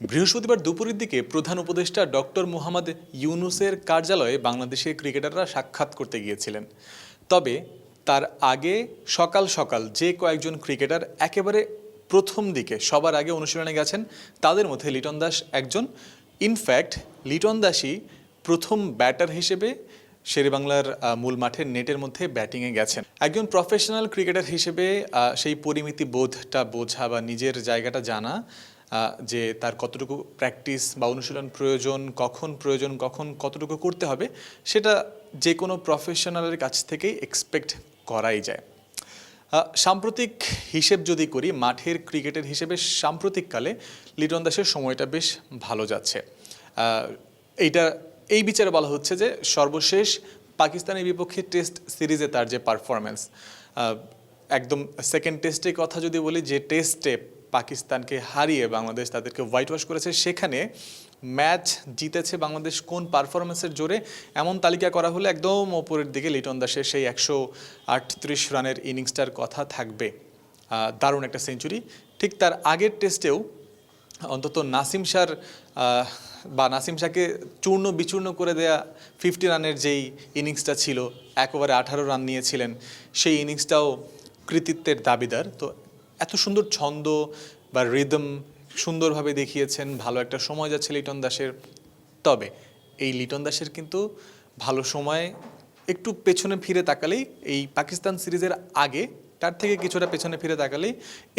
বৃহস্পতিবার দুপুরের দিকে প্রধান উপদেষ্টা ডক্টর মোহাম্মদ ইউনুসের কার্যালয়ে বাংলাদেশের ক্রিকেটাররা সাক্ষাৎ করতে গিয়েছিলেন। তবে তার আগে সকাল সকাল যে কয়েকজন ক্রিকেটার একেবারে প্রথম দিকে সবার আগে অনুশীলনে গেছেন, তাদের মধ্যে লিটন দাস একজন। ইনফ্যাক্ট লিটন দাসই প্রথম ব্যাটার হিসেবে শেরেবাংলার মূল মাঠের নেটের মধ্যে ব্যাটিংয়ে গেছেন। একজন প্রফেশনাল ক্রিকেটার হিসেবে সেই পরিমিতি বোধটা বোঝা বা নিজের জায়গাটা জানা যে তার কতটুকু প্র্যাকটিস বা অনুশীলন প্রয়োজন, কখন প্রয়োজন, কখন কতটুকু করতে হবে, সেটা যে কোনো প্রফেশনালের কাছ থেকেই এক্সপেক্ট করাই যায়। সাম্প্রতিক হিসেব যদি করি, মাঠের ক্রিকেটের হিসেবে সাম্প্রতিককালে লিটন দাসের সময়টা বেশ ভালো যাচ্ছে। এইটা, এই বিচারে বলা হচ্ছে যে সর্বশেষ পাকিস্তানের বিপক্ষে টেস্ট সিরিজে তার যে পারফরমেন্স একদম সেকেন্ড টেস্টের কথা যদি বলি, যে টেস্টে পাকিস্তানকে হারিয়ে বাংলাদেশ তাদেরকে হোয়াইট ওয়াশ করেছে। সেখানে ম্যাচ জিতেছে বাংলাদেশ কোন পারফরমেন্সের জোরে? এমন তালিকা করা হলে একদম ওপরের দিকে লিটন দাসের সেই একশো আটত্রিশ রানের ইনিংসটার কথা থাকবে। দারুণ একটা সেঞ্চুরি ঠিক তার আগের টেস্টেও অন্তত নাসিম শাহর বা নাসিম শাহকে চূর্ণ বিচূর্ণ করে দেয়া ফিফটি রানের যেই ইনিংসটা ছিল এক ওভারে আঠারো রান নিয়েছিলেন। সেই ইনিংসটাও কৃতিত্বের দাবিদার। তো এত সুন্দর ছন্দ বা রিদম সুন্দরভাবে দেখিয়েছেন, ভালো একটা সময় যাচ্ছে লিটন দাসের। তবে এই লিটন দাসের কিন্তু ভালো সময় একটু পেছনে ফিরে তাকালেই, এই পাকিস্তান সিরিজের আগে তার থেকে কিছুটা পেছনে ফিরে তাকালেই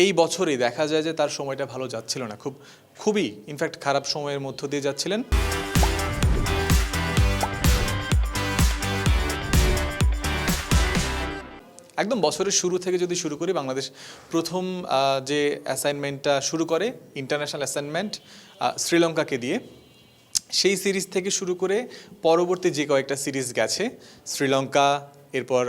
এই বছরই দেখা যায় যে তার সময়টা ভালো যাচ্ছিল না। খুব, খুবই ইনফ্যাক্ট খারাপ সময়ের মধ্য দিয়ে যাচ্ছিলেন। একদম বছরের শুরু থেকে যদি শুরু করি, বাংলাদেশ প্রথম যে অ্যাসাইনমেন্টটা শুরু করে ইন্টারন্যাশনাল অ্যাসাইনমেন্ট শ্রীলঙ্কাকে দিয়ে, সেই সিরিজ থেকে শুরু করে পরবর্তী যে কয়েকটা সিরিজ গেছে, শ্রীলঙ্কা, এরপর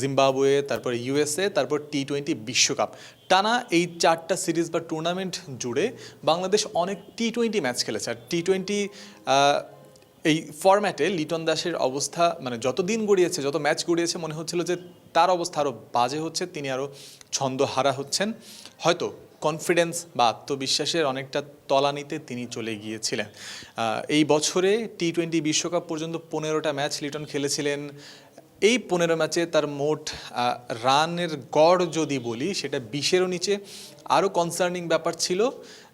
জিম্বাবুয়ে, তারপর ইউএসএ তারপর টি টোয়েন্টি বিশ্বকাপ। টানা এই চারটা সিরিজ বা টুর্নামেন্ট জুড়ে বাংলাদেশ অনেক টি টোয়েন্টি ম্যাচ খেলেছে। আর টি টোয়েন্টি এই ফরম্যাটে লিটন দাসের অবস্থা মানে যত দিন গড়িয়েছে, যত ম্যাচ গড়িয়েছে, মনে হচ্ছিল যে তার অবস্থা আরও বাজে হচ্ছে, তিনি আরও ছন্দহারা হচ্ছেন। হয়তো কনফিডেন্স বা আত্মবিশ্বাসের অনেকটা তলানিতে তিনি চলে গিয়েছিলেন। এই বছরে টি টোয়েন্টি বিশ্বকাপ পর্যন্ত পনেরোটা ম্যাচ লিটন খেলেছিলেন। এই পনেরো ম্যাচে তার মোট রানের গড় যদি বলি, সেটা বিশেরও নিচে। আরও কনসার্নিং ব্যাপার ছিল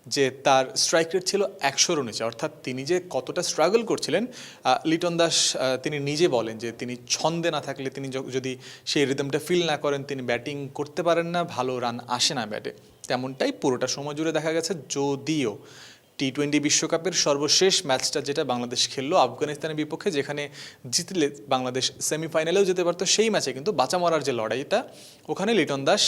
যে তার স্ট্রাইক রেট ছিল একশোর নিচে, অর্থাৎ তিনি যে কতটা স্ট্রাগল করছিলেন লিটন দাস তিনি নিজে বলেন যে তিনি ছন্দে না থাকলে তিনি যদি সেই রিদমটা ফিল না করেন, তিনি ব্যাটিং করতে পারেন না, ভালো রান আসে না ব্যাটে তেমনটাই পুরোটা সময় জুড়ে দেখা গেছে যদিও টি টোয়েন্টি বিশ্বকাপের সর্বশেষ ম্যাচটা যেটা বাংলাদেশ খেললো আফগানিস্তানের বিপক্ষে, যেখানে জিতলে বাংলাদেশ সেমিফাইনালেও যেতে পারতো, সেই ম্যাচে কিন্তু বাঁচা মরার যে লড়াইটা, ওখানে লিটন দাস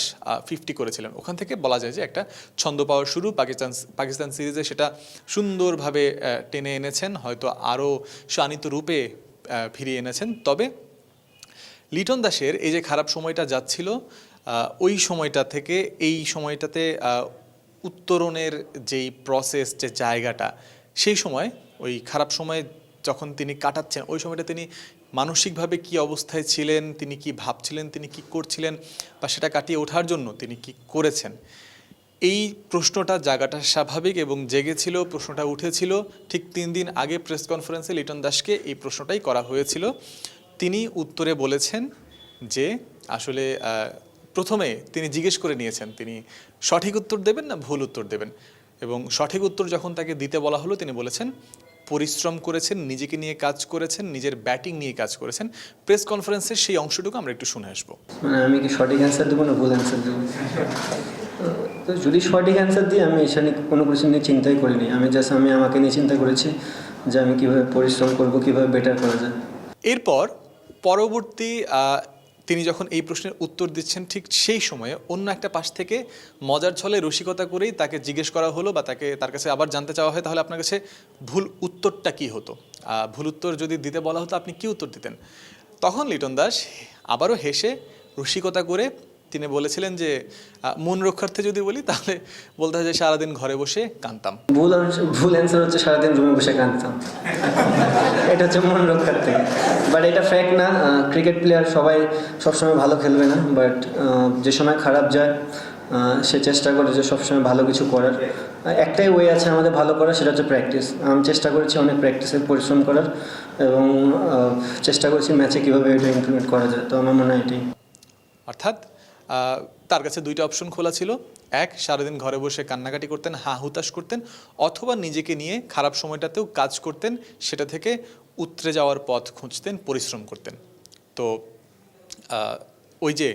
ফিফটি করেছিলেন। ওখান থেকে বলা যায় যে একটা ছন্দ পাওয়ার শুরু। পাকিস্তান পাকিস্তান সিরিজে সেটা সুন্দরভাবে টেনে এনেছেন। হয়তো আরও শানিত রূপে ফিরিয়ে এনেছেন। তবে লিটন দাসের এই যে খারাপ সময়টা যাচ্ছিল ওই সময়টা থেকে, এই সময়টাতে উত্তরণের যেই প্রসেস যে জায়গাটা, সেই সময়, ওই খারাপ সময়ে যখন তিনি কাটাচ্ছেন, ওই সময়টা তিনি মানসিকভাবে কি অবস্থায় ছিলেন, তিনি কি ভাবছিলেন, তিনি কি করছিলেন বা সেটা কাটিয়ে ওঠার জন্য তিনি কি করেছেন? এই প্রশ্নটা জায়গাটা স্বাভাবিক এবং জেগেছিল, প্রশ্নটা উঠেছিল। ঠিক তিন দিন আগে প্রেস কনফারেন্সে লিটন দাসকে এই প্রশ্নটাই করা হয়েছিল। তিনি উত্তরে বলেছেন যে, আসলে প্রথমে তিনি জিজ্ঞেস করে নিয়েছেন তিনি সঠিক উত্তর দেবেন না ভুল উত্তর দেবেন? এবং সঠিক উত্তর যখন তাকে দিতে বলা হলো তিনি বলেছেন পরিশ্রম করেছেন নিজেকে নিয়ে কাজ করেছেন নিজের ব্যাটিং নিয়ে কাজ করেছেন। প্রেস কনফারেন্সের সেই অংশটুকু আমরা একটু শুনে আসব। মানে আমি কি সঠিক অ্যান্সার দেবো না ভুল অ্যান্সার দেবো? তো যদি সঠিক অ্যান্সার দিই আমি এসে নিয়ে কোনো কিছু নিয়ে চিন্তাই করিনি। আমি জাস্ট আমি আমাকে নিয়ে চিন্তা করেছি যে আমি কীভাবে পরিশ্রম করব কীভাবে বেটার করা যায়। এরপর পরবর্তী তিনি যখন এই প্রশ্নের উত্তর দিচ্ছেন ঠিক সেই সময়ে অন্য একটা পাশ থেকে মজার ছলে রসিকতা করেই তাকে জিজ্ঞেস করা হলো বা তাকে তার কাছে আবার জানতে চাওয়া হয়, তাহলে আপনার কাছে ভুল উত্তরটা কি হতো? ভুল উত্তর যদি দিতে বলা হতো, আপনি কি উত্তর দিতেন? তখন লিটন দাস আবারও হেসে রসিকতা করে তিনি বলেছিলেন যে মন রক্ষার্থে যদি বলি তাহলে বলতে হয় যে সারাদিন ঘরে বসে কানতাম ভুল ভুল অ্যান্সার হচ্ছে সারাদিন রুমে বসে কাঁদতাম। এটা হচ্ছে মন রক্ষার্থে। বাট এটা ফ্যাক্ট না ক্রিকেট প্লেয়ার সবাই সবসময় ভালো খেলবে না বাট যে সময় খারাপ যায় সে চেষ্টা করে যে সবসময় ভালো কিছু করার। একটাই ওয়ে আছে আমাদের ভালো করার সেটা হচ্ছে প্র্যাকটিস আমি চেষ্টা করেছি অনেক প্র্যাকটিসের পরিশ্রম করার এবং চেষ্টা করেছি ম্যাচে কীভাবে এটা ইমপ্লিমেন্ট করা যায় তো আমার মনে হয় এটাই। অর্থাৎ তার কাছে দুইটা অপশন খোলা ছিল। এক, সারাদিন ঘরে বসে কান্নাকাটি করতেন হা হুতাশ করতেন, অথবা নিজেকে নিয়ে খারাপ সময়টাতেও কাজ করতেন, সেটা থেকে উতরে যাওয়ার পথ খুঁজতেন, পরিশ্রম করতেন। তো ওই যে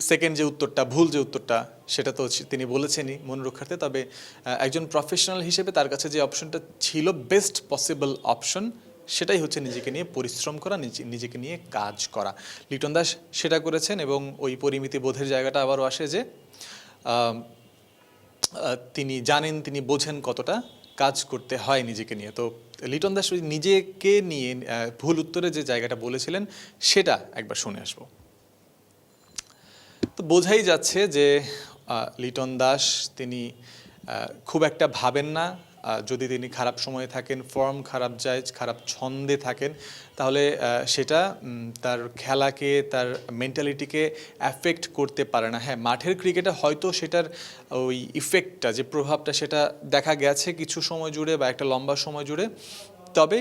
সেকেন্ড যে উত্তরটা, ভুল যে উত্তরটা, সেটা তো তিনি বলেছেনই মনে রক্ষার্থে। তবে একজন প্রফেশনাল হিসেবে তার কাছে যে অপশনটা ছিল বেস্ট পসিবল অপশন সেটাই হচ্ছে নিজেকে নিয়ে পরিশ্রম করা, নিজে- নিজেকে নিয়ে কাজ করা। লিটন দাস সেটা করেছেন এবং ওই পরিমিতি বোধের জায়গাটা আবারও আসে যে তিনি জানেন, তিনি বোঝেন কতটা কাজ করতে হয় নিজেকে নিয়ে। তো লিটন দাস নিজেকে নিয়ে ভুল উত্তরে যে জায়গাটা বলেছিলেন সেটা একবার শুনে আসব। তো বোঝাই যাচ্ছে যে লিটন দাস তিনি খুব একটা ভাবেন না যদি তিনি খারাপ সময়ে থাকেন ফর্ম খারাপ যায়, খারাপ ছন্দে থাকেন, তাহলে সেটা তার খেলাকে, তার মেন্টালিটিকে অ্যাফেক্ট করতে পারে না। হ্যাঁ মাঠের ক্রিকেটে হয়তো সেটার ওই ইফেক্টটা যে প্রভাবটা, সেটা দেখা গেছে কিছু সময় জুড়ে বা একটা লম্বা সময় জুড়ে। তবে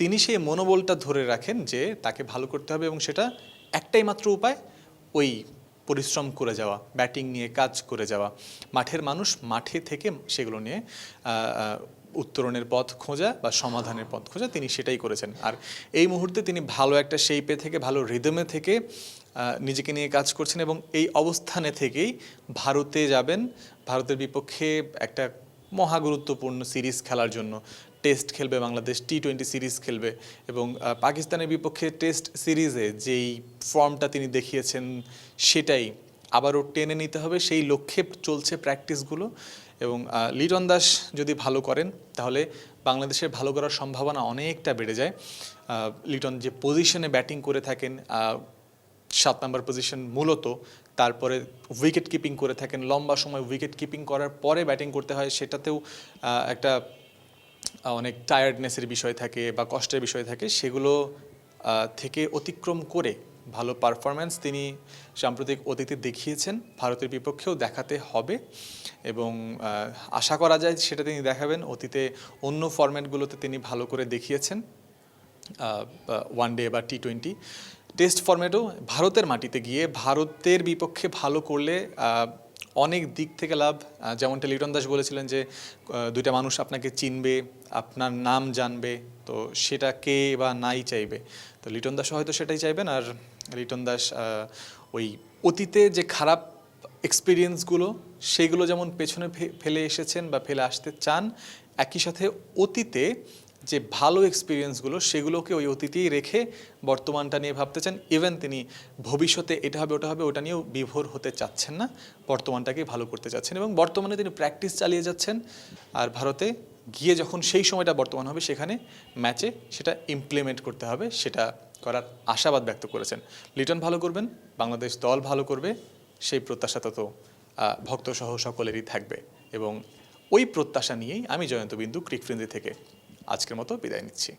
তিনি সেই মনোবলটা ধরে রাখেন যে তাকে ভালো করতে হবে এবং সেটা একটাই মাত্র উপায়, ওই পরিশ্রম করে যাওয়া, ব্যাটিং নিয়ে কাজ করে যাওয়া। মাঠের মানুষ মাঠে থেকে সেগুলো নিয়ে উত্তরণের পথ খোঁজা বা সমাধানের পথ খোঁজা তিনি সেটাই করেছেন। আর এই মুহূর্তে তিনি ভালো একটা শেপে থেকে, ভালো রিদমে থেকে নিজেকে নিয়ে কাজ করছেন এবং এই অবস্থানে থেকেই ভারতে যাবেন। ভারতের বিপক্ষে একটা মহা গুরুত্বপূর্ণ সিরিজ খেলার জন্য। টেস্ট খেলবে, বাংলাদেশ টি টোয়েন্টি সিরিজ খেলবে এবং পাকিস্তানের বিপক্ষে টেস্ট সিরিজে যেই ফর্মটা তিনি দেখিয়েছেন সেটাই আবারও টেনে নিতে হবে। সেই লক্ষ্যে চলছে প্র্যাকটিসগুলো এবং লিটন দাস যদি ভালো করেন তাহলে বাংলাদেশের ভালো করার সম্ভাবনা অনেকটা বেড়ে যায়। লিটন যে পজিশনে ব্যাটিং করে থাকেন সাত নম্বর পজিশন মূলত, তারপরে উইকেট কিপিং করে থাকেন। লম্বা সময় উইকেট কিপিং করার পরে ব্যাটিং করতে হয়, সেটাতেও একটা অনেক টায়ার্ডনেসের বিষয় থাকে বা কষ্টের বিষয় থাকে, সেগুলো থেকে অতিক্রম করে ভালো পারফরম্যান্স তিনি সাম্প্রতিক অতীতে দেখিয়েছেন, ভারতের বিপক্ষেও দেখাতে হবে এবং আশা করা যায় সেটা তিনি দেখাবেন, অতীতে অন্য ফরম্যাটগুলোতে তিনি ভালো করে দেখিয়েছেন ওয়ান ডে বা টি টোয়েন্টি টেস্ট ফরম্যাটও ভারতের মাটিতে গিয়ে ভারতের বিপক্ষে ভালো করলে অনেক দিক থেকে লাভ। যেমনটা লিটন দাস বলেছিলেন যে দুইটা মানুষ আপনাকে চিনবে, আপনার নাম জানবে, তো সেটা কে বা নাই চাইবে। তো লিটন দাস হয়তো সেটাই চাইবেন আর লিটন দাস ওই অতীতে যে খারাপ এক্সপিরিয়েন্সগুলো সেগুলো যেমন পেছনে ফেলে এসেছেন বা ফেলে আসতে চান, একই সাথে অতীতে যে ভালো এক্সপিরিয়েন্সগুলো সেগুলোকে ওই অতীতেই রেখে বর্তমানটা নিয়ে ভাবতে চান ইভেন তিনি ভবিষ্যতে এটা হবে, ওটা হবে, ওটা নিয়েও বিভোর হতে চাচ্ছেন না। বর্তমানটাকে ভালো করতে চাচ্ছেন এবং বর্তমানে তিনি প্র্যাকটিস চালিয়ে যাচ্ছেন। আর ভারতে গিয়ে যখন সেই সময়টা বর্তমান হবে, সেখানে ম্যাচে সেটা ইমপ্লিমেন্ট করতে হবে, সেটা করার আশাবাদ ব্যক্ত করেছেন। লিটন ভালো করবেন, বাংলাদেশ দল ভালো করবে, সেই প্রত্যাশা তত ভক্ত সহ সকলেরই থাকবে। এবং ওই প্রত্যাশা নিয়েই আমি জয়ন্ত বিন্দু ক্রিক ফ্রেন্ডি থেকে আজকের মতো বিদায় নিচ্ছি।